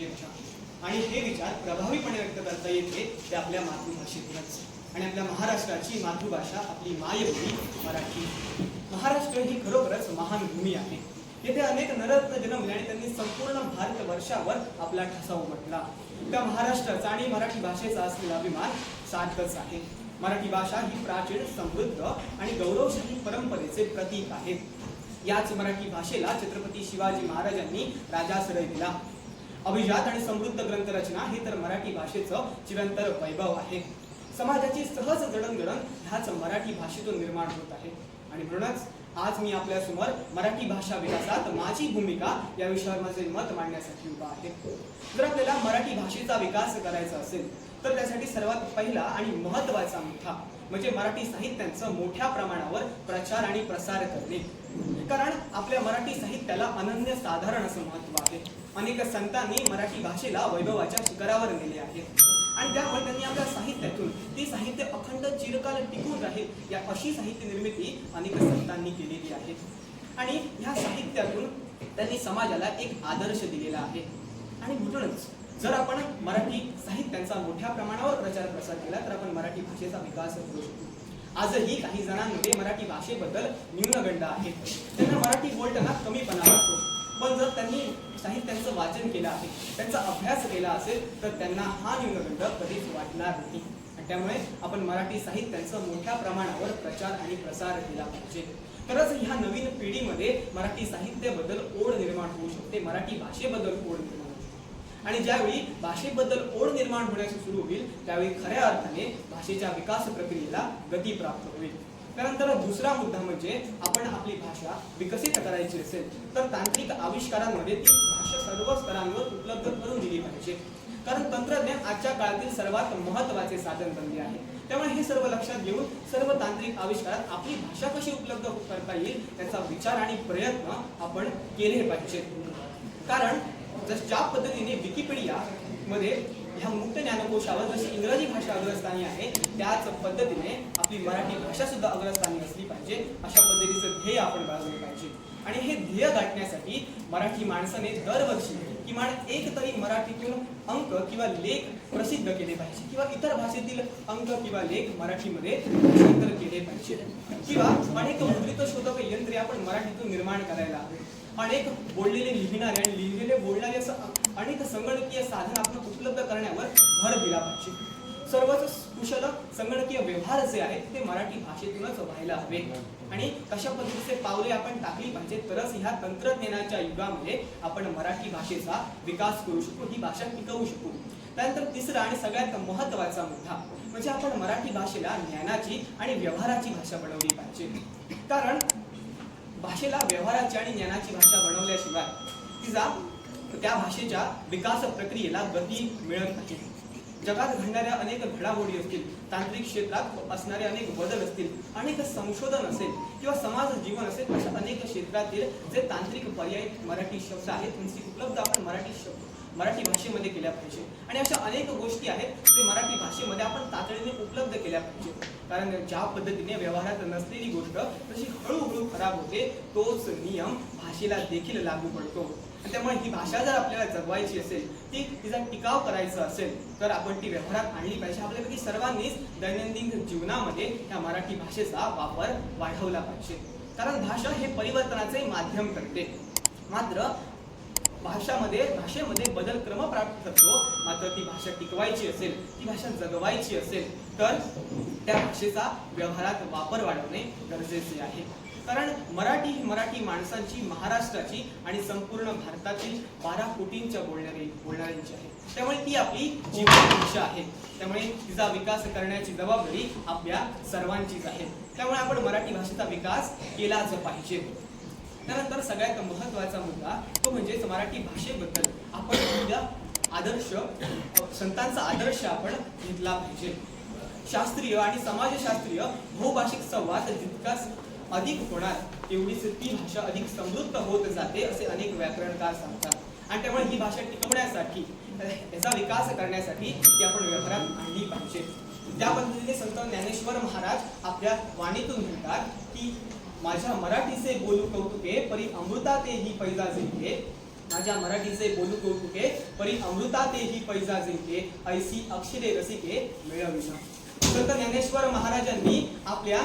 म्हणजे विचार आणि हे विचार प्रभावीपणे व्यक्त करता येते ते आपल्या मातृभाषेतूनच. आणि आपल्या महाराष्ट्राची मातृभाषा आपली मायभूमी मराठी. महाराष्ट्र ही खरोखरच महान भूमी आहे. येथे अनेक नरत्न जन्मले आणि त्यांनी संपूर्ण भारतवर्षावर आपला ठसा उमटला. त्या महाराष्ट्राचा आणि मराठी भाषेचा असलेला अभिमान सार्थच आहे. मराठी भाषा ही प्राचीन समृद्ध आणि गौरवशाली परंपरेचे प्रतीक आहे. याच मराठी भाषेला छत्रपती शिवाजी महाराजांनी राजाश्रय दिला. अभिजात आणि समृद्ध ग्रंथरचना हे तर मराठी भाषेचं चिरंतर वैभव आहे. समाजाची सहज जडणघडण ह्याच मराठी भाषेतून निर्माण होत आहे. आणि म्हणूनच आज मी आपल्यासमोर मराठी भाषा विकासात माझी भूमिका या विषयावर माझे मत मांडण्यासाठी उभा आहे. जर आपल्याला मराठी भाषेचा विकास करायचा असेल तर त्यासाठी सर्वात पहिला आणि महत्त्वाचा मुद्दा म्हणजे मराठी साहित्यांचं मोठ्या प्रमाणावर प्रचार आणि प्रसार करणे. कारण आपल्या मराठी साहित्याला अनन्य साधारण असं महत्त्व आहे. अनेक संतांनी मराठी भाषेला वैभवाच्या शिखरावर नेले आहे. आणि त्यामुळे त्यांनी आपल्या साहित्यातून ती साहित्य अखंड चिरकाल टिकून राहील या अशी साहित्य निर्मिती अनेक संतांनी केलेली आहे. आणि ह्या साहित्यातून त्यांनी समाजाला एक आदर्श दिलेला आहे. आणि म्हणूनच जर आपण मराठी साहित्यांचा मोठ्या प्रमाणावर प्रचार प्रसार केला तर आपण मराठी भाषेचा विकास करू शकतो. आजही काही जणांमध्ये मराठी भाषेबद्दल न्यूनगंड आहे. त्यांना मराठी बोलताना कमीपणा वाटतो. पण जर त्यांनी साहित्यांचं वाचन केलं आहे त्यांचा अभ्यास केला असेल तर त्यांना हा न्यूनगंड कधीच वाटणार नाही. त्यामुळे आपण मराठी साहित्यांचं मोठ्या प्रमाणावर प्रचार आणि प्रसार केला पाहिजे. तरच ह्या नवीन पिढीमध्ये मराठी साहित्याबद्दल ओढ निर्माण होऊ शकते मराठी भाषेबद्दल ओढ निर्माण आणि ज्यावेळी भाषेबद्दल ओढ निर्माण होण्यास सुरू होईल त्यावेळी खऱ्या अर्थाने भाषेच्या विकास प्रक्रियेला गती प्राप्त होईल. त्यानंतर दुसरा मुद्दा म्हणजे आपण आपली भाषा विकसित करायची असेल तर तांत्रिक आविष्कारांमध्ये ती भाषा सर्व स्तरांवर उपलब्ध करून दिली पाहिजे. कारण तंत्रज्ञान आजच्या काळातील सर्वात महत्त्वाचे साधन बनले आहे. त्यामुळे हे सर्व लक्षात घेऊन सर्व तांत्रिक आविष्कारात आपली भाषा कशी उपलब्ध करता येईल त्याचा विचार आणि प्रयत्न आपण केले पाहिजेत. कारण जस ज्या पद्धतीने विकिपीडिया मध्ये ह्या मुक्त ज्ञानकोशावर जशी इंग्रजी भाषा अग्रस्थानी आहे त्याच पद्धतीने आपली मराठी भाषा सुद्धा अग्रस्थानी असली पाहिजे अशा पद्धतीचं ध्येय आपण बाळगले पाहिजे. आणि हे ध्येय गाठण्यासाठी मराठी माणसाने दरवर्षी किमान एक तरी मराठीतून अंक किंवा लेख प्रसिद्ध केले पाहिजे किंवा इतर भाषेतील अंक किंवा लेख मराठीमध्ये भाषांतर केले पाहिजे. किंवा अनेक मुद्रित शोधक यंत्रे आपण मराठीतून निर्माण करायला हवे. अनेक बोललेले लिहिणारे आणि लिहिलेले बोलणारे असं अनेक संगणकीय साधन आपण उपलब्ध करण्यावर भर दिला पाहिजे. सर्वच कुशल संगणकीय व्यवहार जे आहेत ते मराठी भाषेतूनच व्हायला हवे. आणि कशा पद्धतीचे पावले आपण टाकली पाहिजे तरच ह्या तंत्रज्ञानाच्या युगामध्ये आपण मराठी भाषेचा विकास करू शकू ही भाषा टिकवू शकू. त्यानंतर तिसरा आणि सगळ्यात महत्त्वाचा मुद्दा म्हणजे आपण मराठी भाषेला ज्ञानाची आणि व्यवहाराची भाषा बनवली पाहिजे. कारण भाषेला व्यवहाराची आणि ज्ञानाची भाषा बनवल्याशिवाय तिचा त्या भाषेच्या विकास प्रक्रियेला गती मिळत नाही. जगात घडणाऱ्या अनेक घडामोडी असतील तांत्रिक क्षेत्रात असणारे अनेक बदल असतील अनेक संशोधन असेल किंवा समाज जीवन असेल अशा अनेक क्षेत्रातील जे तांत्रिक पर्याय मराठी शब्द आहेत त्यांची उपलब्ध आपण मराठी शब्द मराठी भाषेमध्ये केल्या पाहिजे. आणि अशा अनेक गोष्टी आहेत ते मराठी भाषेमध्ये आपण तातडीने उपलब्ध केल्या पाहिजे. कारण ज्या पद्धतीने व्यवहारात नसलेली गोष्ट तशी हळूहळू खराब होते तोच नियम भाषेला देखील लागू पडतो. त्यामुळे ही भाषा जर आपल्याला जगवायची असेल ती तिचा टिकाव करायचा असेल तर आपण ती व्यवहारात आणली पाहिजे. आपल्यापैकी सर्वांनीच दैनंदिन जीवनामध्ये या मराठी भाषेचा वापर वाढवला पाहिजे. कारण भाषा हे परिवर्तनाचे माध्यम करते मात्र भाषामध्ये भाषेमध्ये बदल क्रम प्राप्त करतो. मात्र ती भाषा टिकवायची असेल ती भाषा जगवायची असेल तर त्या भाषेचा व्यवहारात वापर वाढवणे गरजेचे आहे. कारण मराठी ही मराठी माणसांची महाराष्ट्राची आणि संपूर्ण भारतातील बारा कोटींच्या बोलणारी बोलणाऱ्यांची आहे. त्यामुळे ती आपली जीवन भाषा आहे. त्यामुळे तिचा विकास करण्याची जबाबदारी आपल्या सर्वांचीच आहे. त्यामुळे आपण मराठी भाषेचा विकास केलाच पाहिजे. त्यानंतर सगळ्यात महत्त्वाचा मुद्दा तो म्हणजेच मराठी भाषेबद्दल. आपण उद्या आदर्श संतांचा आदर्श आपण घेतला पाहिजे. शास्त्रीय आणि समाजशास्त्रीय बहुभाषिक संवाद जितकाच अधिक होणार तेवढीच ती भाषा अधिक समृद्ध होत जाते असे अनेक व्याकरणकार सांगतात. आणि त्यामुळे ही भाषा टिकवण्यासाठी त्याचा याचा विकास करण्यासाठी ती आपण व्याकरण आणली पाहिजे. त्या पद्धतीने संत ज्ञानेश्वर महाराज आपल्या वाणीतून म्हणतात की माझ्या मराठीचे बोलू कौतुके परी अमृता ते ही पैजा जिंके. माझ्या मराठीचे बोलू कौतुके परी अमृता तेही पैजा जिंके ऐसी अक्षरे रसिके मिळविना. संत ज्ञानेश्वर महाराजांनी आपल्या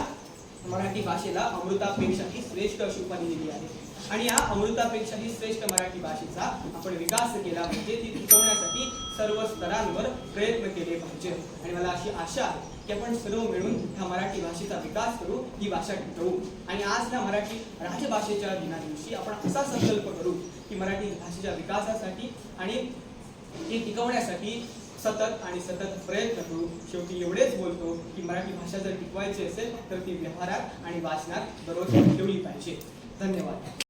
मराठी भाषेला अमृतापेक्षा ही श्रेष्ठ अशी उपाधी दिली आहे. आणि या अमृतापेक्षा ही श्रेष्ठ मराठी भाषेचा आपण विकास केला पाहिजे ती टिकवण्यासाठी सर्व स्तरांवर प्रयत्न केले पाहिजे. आणि मला अशी आशा आहे की आपण सर्व मिळून ह्या मराठी भाषेचा विकास करू ही भाषा टिकवू. आणि आज ह्या मराठी राजभाषेच्या दिना दिवशी आपण असा संकल्प करू की मराठी भाषेच्या विकासासाठी आणि ती टिकवण्यासाठी सतत आणि सतत प्रयत्न करू शेवटी एवढेच बोलतो की मराठी भाषा जर टिकवायची असेल तर ती व्यवहारात आणि वाचनात दररोज ठेवली पाहिजे. धन्यवाद.